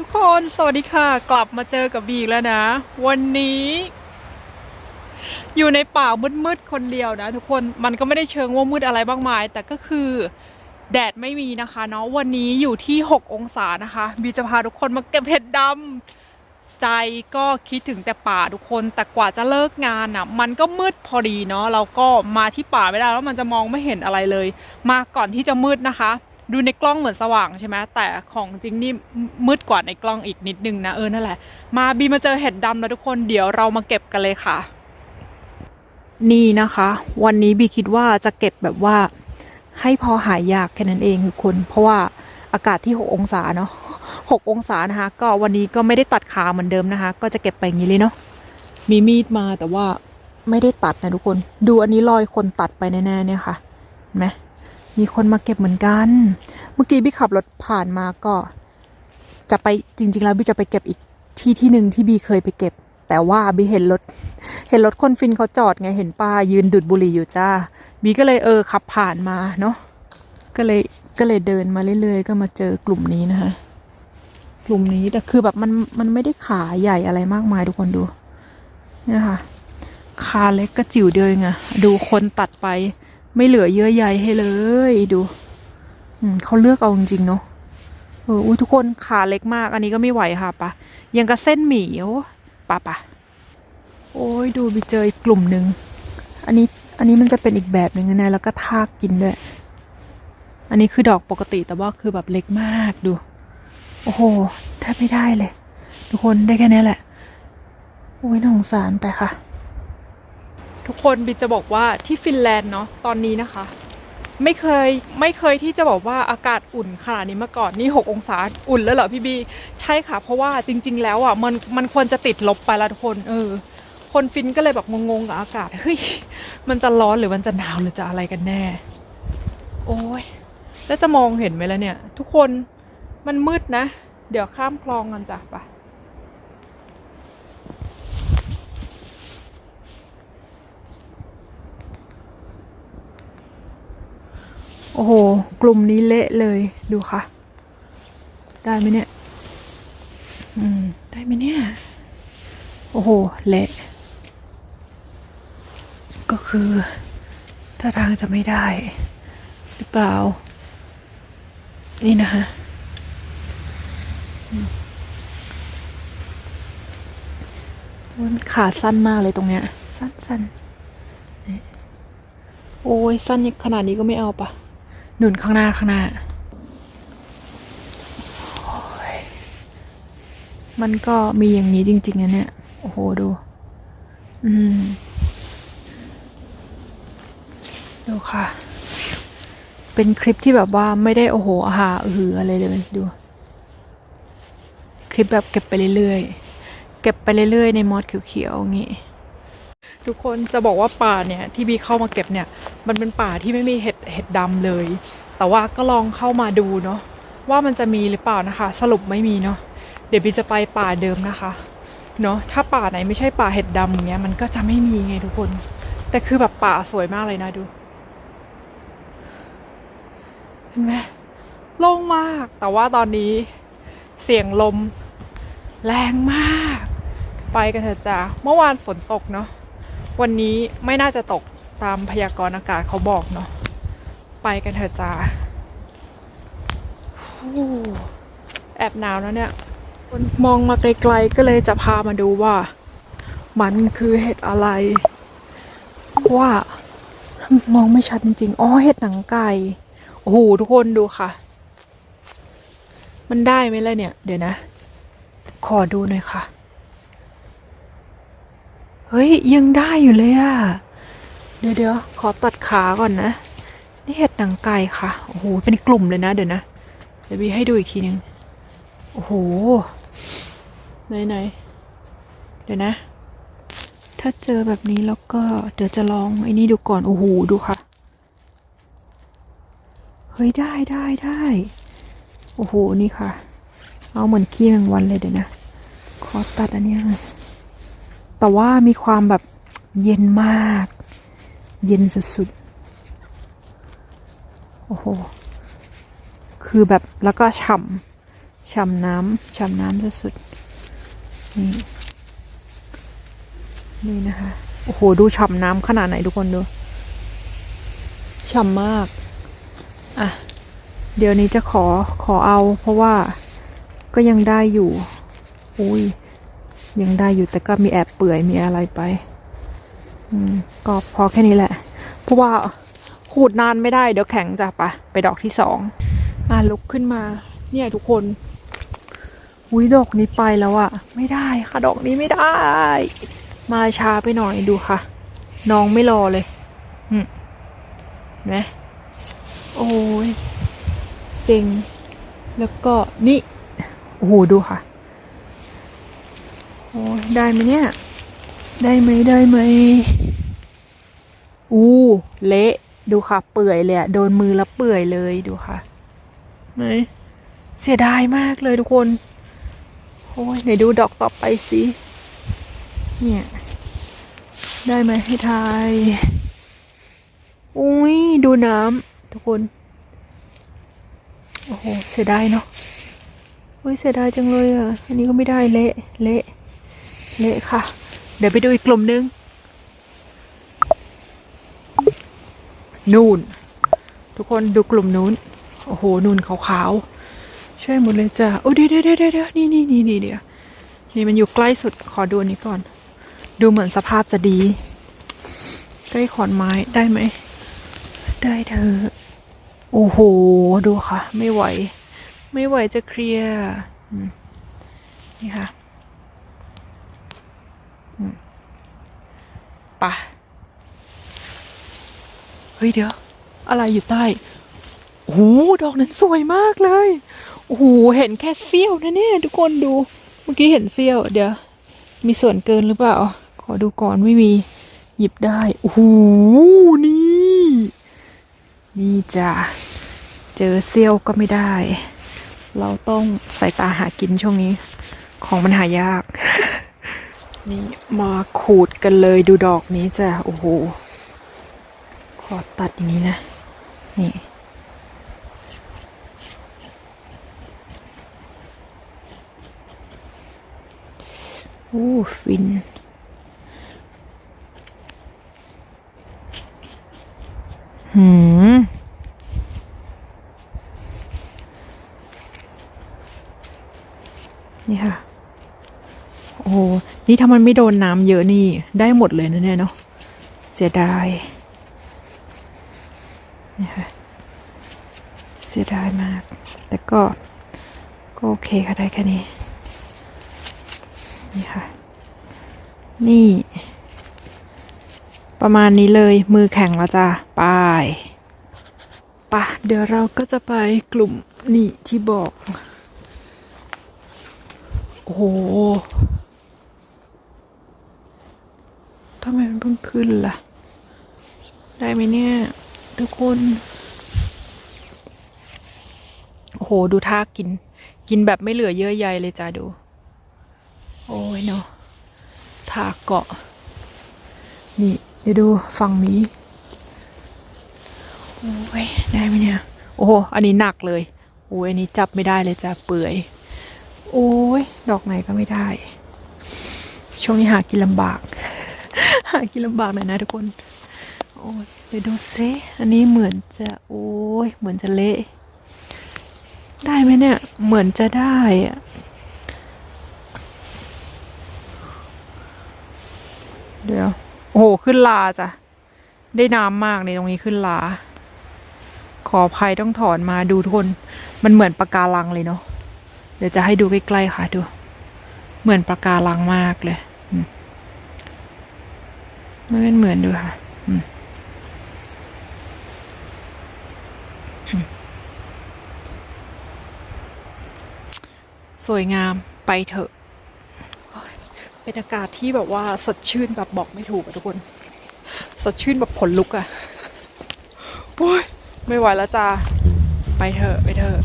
ทุกคนสวัสดีค่ะกลับมาเจอกับบีแล้วนะ วันนี้ อยู่ในป่ามืดๆคนเดียวนะ ทุกคนมันก็ไม่ได้เชิงว่ามืดอะไรบ้างมาย แต่ก็คือแดดไม่มีนะคะเนาะวันนี้อยู่ที่ 6 องศานะคะ บีจะพาทุกคนมาเก็บเห็ดดำใจก็คิดถึงแต่ป่าทุกคน แต่กว่าจะเลิกงานอะ มันก็มืดพอดีเนาะเราก็มาที่ป่าไม่ได้แล้วมันจะมองไม่เห็นอะไรเลย มาก่อนที่จะมืดนะคะ ดูในกล้องเหมือนสว่างใช่ไหมแต่ของจริงนี่มืดกว่าในกล้องอีกนิดนึงนะเออนั่นแหละ มาบีมาเจอเห็ดดำแล้วทุกคนเดี๋ยวเรามาเก็บกันเลยค่ะ นี่นะคะ วันนี้บีคิดว่าจะเก็บแบบว่า ให้พอหายยากแค่นั้นเองคือคนเพราะว่าอากาศที่ 6 องศาเนาะ6องศานะคะ ก็วันนี้ก็ไม่ได้ตัดขาเหมือนเดิมนะคะ ก็จะเก็บไปอย่างนี้เลยเนาะมีมีดมาแต่ว่าไม่ได้ตัดนะทุกคน ดูอันนี้รอยคนตัดไปแน่ๆเนี่ยค่ะเห็นไหม มีคนมาเก็บเหมือนกัน เมื่อกี้บีขับรถผ่านมาก็ จะไปจริง ๆ แล้วบีจะไปเก็บอีกที่ที่หนึ่งที่บีเคยไปเก็บ แต่ว่าบีเห็นรถ เห็นรถคนฟินเขาจอดไงเห็นป้ายืนดูดบุหรี่อยู่จ้าบีก็เลยเออขับผ่านมาเนาะก็เลยก็เลยเดินมาเรื่อยๆ ก็มาเจอกลุ่มนี้นะคะกลุ่มนี้แต่คือแบบมันมันไม่ได้ขาใหญ่อะไรมากมายทุกคนดูเนี่ยค่ะขาเล็กก็จิ๋วเดียวเองอะดูคนตัดไป ไม่เหลือเยื่อใยให้เลยดูเขาเลือกเอาจริงๆเนาะเอออุ้ยทุกคนขาเล็กมากอันนี้ก็ไม่ไหวค่ะปะยังกับเส้นหมี่โอ้ปะปะโอ้ยดูไปเจออีกกลุ่มหนึ่งอันนี้อันนี้มันจะเป็นอีกแบบหนึ่งนะแล้วก็ทากกินด้วย อันนี้คือดอกปกติแต่ว่าคือแบบเล็กมากดู โอ้โหแทบไม่ได้เลย ทุกคนได้แค่นี้แหละโอ้ยน่าสงสารไปค่ะ ทุกคนบินจะบอกว่าที่ฟินแลนด์เนาะตอนนี้นะคะ ไม่เคยไม่เคยที่จะบอกว่าอากาศอุ่นขนาดนี้มาก่อนนี่ 6 องศาอุ่นแล้วเหรอพี่บี ใช่ค่ะ เพราะว่าจริง ๆ แล้วอะมันมันควรจะติดลบไปล้วทุกคนเออคนฟินก็เลยแบบงงๆกับอากาศเฮ้ยมันจะร้อนหรือมันจะหนาวหรือจะอะไรกันแน่ โอ้ยแล้วจะมองเห็นไหมล่ะเนี่ย ทุกคนมันมืดนะ เดี๋ยวข้ามคลองกันจ้ะไป อ้โห กลุ่มนี้เละเลยดูค่ะ ได้ไหมเนี่ย อืม ได้ไหมเนี่ย โอ้โห เละ ก็คือถ้าทางจะไม่ได้ หรือเปล่า นี่นะคะมันขาสั้นมากเลยตรงเนี้ย สั้นสั้นโอ้ยสั้นขนาดนี้ก็ไม่เอาปะ หนุนข้างหน้าข้างหน้า มันก็มีอย่างนี้จริง ๆนะเนี่ย โอ้โหดู อืม ดูค่ะ เป็นคลิปที่แบบว่าไม่ได้โอ้โหอาหาอือหืออะไรเลยดู คลิปแบบเก็บไปเรื่อยๆ เก็บไปเรื่อยๆ ในมอสเขียวๆอย่างงี้ ทุกคนจะบอกว่าป่าเนี่ยที่บีเข้ามาเก็บเนี่ย มันเป็นป่าที่ไม่มีเห็ดเห็ดดำเลย แต่ว่าก็ลองเข้ามาดูเนาะว่ามันจะมีหรือเปล่านะคะ สรุปไม่มีเนาะเดี๋ยวบีจะไปป่าเดิมนะคะเนาะถ้าป่าไหนไม่ใช่ป่าเห็ดดำอย่างเงี้ยมันก็จะไม่มีไงทุกคน แต่คือแบบป่าสวยมากเลยนะดูเห็นไหมโล่งมาก แต่ว่าตอนนี้เสียงลมแรงมาก ไปกันเถอะจ้าเมื่อวานฝนตกเนาะ วันนี้ไม่น่าจะตกตามพยากรณ์อากาศเขาบอกเนาะไปกันเถอะจ้าแอบหนาวแล้วเนี่ยมองมาไกลๆก็เลยจะพามาดูว่า มันคือเห็ดอะไร ว่ามองไม่ชัดจริงๆ อ๋อเห็ดหนังไก่ โอ้โหทุกคนดูค่ะ มันได้ไหมล่ะเนี่ย เดี๋ยวนะ ขอดูหน่อยค่ะ ฮ้ย ยังได้อยู่เลยอะเดี๋ยวเดี๋ยวขอตัดขาก่อนนะ นี่เห็ดหนังไก่ค่ะ โอ้โห เป็นกลุ่มเลยนะ เดี๋ยวนะ เดี๋ยวบีให้ดูอีกทีนึง โอ้โห ไหนไหน เดี๋ยวนะ ถ้าเจอแบบนี้แล้วก็ เดี๋ยวจะลองไอ้นี่ดูก่อน โอ้โห ดูค่ะ เฮ้ย ได้ได้ได้ โอ้โห นี่ค่ะ เอาเหมือนขี้แมงวันเลยเดี๋ยวนะ ขอตัดอันนี้ยหน่อย แต่ว่ามีความแบบเย็นมาก เย็นสุดๆ โอ้โห คือแบบแล้วก็ฉ่ำฉ่ำน้ำฉ่ำน้ำสุดๆ นี่ นี่นะคะ โอ้โห ดูฉ่ำน้ำขนาดไหนทุกคนดู ฉ่ำมาก อะ เดี๋ยวนี้จะขอขอเอา เพราะว่าก็ยังได้อยู่ อุ้ย ยังได้อยู่แต่ก็มีแอบเปื่อยมีอะไรไป อืมก็พอแค่นี้แหละ เพราะว่าขูดนานไม่ได้เดี๋ยวแข็งจะไปะไปดอกที่สองอะลุกขึ้นมา เนี่ยทุกคนอุ้ยดอกนี้ไปแล้วอะไม่ได้ค่ะดอกนี้ไม่ได้ มาช้าไปหน่อยดูค่ะ น้องไม่รอเลยอืมเห็นไหมโอ้ยเซ็งแล้วก็นี่โอ้โหดูค่ะ โอ้ยได้ไหมเนี่ย ได้ไหมได้ไหมอู้เละ ดูค่ะ เปื่อยเลยอะโดนมือแล้วเปื่อยเลยดูค่ะไหนเสียดายมากเลยทุกคนโอ้ยไหนดูดอกต่อไปสิเนี่ย ได้ไหมให้ทายอุ้ยดูน้ำทุกคน โอ้โหเสียดายเนาะโอ้ยเสียดายจังเลยอะ อันนี้ก็ไม่ได้เละเละ เละค่ะ เดี๋ยวไปดูอีกกลุ่มนึง นู่น ทุกคนดูกลุ่มนู้น โอ้โห นู่นขาวๆใช่หมดเลยจ้ะ โอ้เดี๋ยวเดี๋ยวเดี๋ยวนี่นี่นี่นี่เดี๋ยวนี่มันอยู่ใกล้สุด ขอดูอันนี้ก่อน ดูเหมือนสภาพจะดี ใกล้ขอนไม้ได้ไหม ได้เธอ โอ้โห ดูค่ะ ไม่ไหว ไม่ไหวจะเคลียร์นี่ค่ะอืมไปะเฮ้ยเดี๋ยว อะไรอยู่ใต้โอ้โหดอกนั้นสวยมากเลยโอ้โหเห็นแค่เสี้ยวนะเนี่ยทุกคนดู เมื่อกี้เห็นเสี้ยว เดี๋ยว มีส่วนเกินหรือเปล่า ขอดูก่อนไม่มี หยิบได้โอ้โหนี่ นี่จ้ะเจอเสี้ยวก็ไม่ได้ เราต้องใส่ตาหากินช่วงนี้ ของมันหายาก นี่มาขูดกันเลยดูดอกนี้จ้ะโอ้โหขอตัดอย่างนี้นะ นี่อู้ฟินหืม นี่ค่ะ โอ้โห นี่ถ้ามันไม่โดนน้ำเยอะนี่ได้หมดเลยนะเนี่ยเนาะเสียดายนี่ค่ะเสียดายมาก แต่ก็ก็โอเคค่ะได้แค่นี้ นี่ค่ะ นี่ ประมาณนี้เลยมือแข็งแล้วจ้ะไปปะเดี๋ยวเราก็จะไปกลุ่มนี่ที่บอก โอ้โห ทำไมมันเพิ่งขึ้นล่ะ ได้ไหมเนี่ย ทุกคน โอ้โห ดูท่ากิน กินแบบไม่เหลือเยื่อใยเลยจ้าดู โอ้ยเนาะทาเกาะ นี่ เดี๋ยวดูฝั่งนี้ โอ้ย ได้ไหมเนี่ย โอ้โห อันนี้หนักเลย โอ้ยอันนี้จับไม่ได้เลยจ้ะเปื่อย โอ้ย ดอกไหนก็ไม่ได้ ช่วงนี้หากินลำบากากินลำบากหน่อยนะทุกคน โอ้ยเดี๋ยวดูซิอันนี้เหมือนจะ โอ้ยเหมือนจะเละ ได้ไหมเนี่ย เหมือนจะได้อะเดี๋ยว โอ้โห ขึ้นลาจ้ะ ได้น้ำมากในตรงนี้ขึ้นลา ขออภัยต้องถอนมาดูทุกคน มันเหมือนปะการังเลยเนาะ เดี๋ยวจะให้ดูใกล้ๆค่ะดู เหมือนปะการังมากเลย เหมือนเหมือนดูค่ะสวยงามไปเถอะ เป็นอากาศที่แบบว่าสดชื่นแบบบอกไม่ถูกอะทุกคน สดชื่นแบบขนลุกอะโอ้ยไม่ไหวแล้วจ้าไปเถอะ ไปเถอะ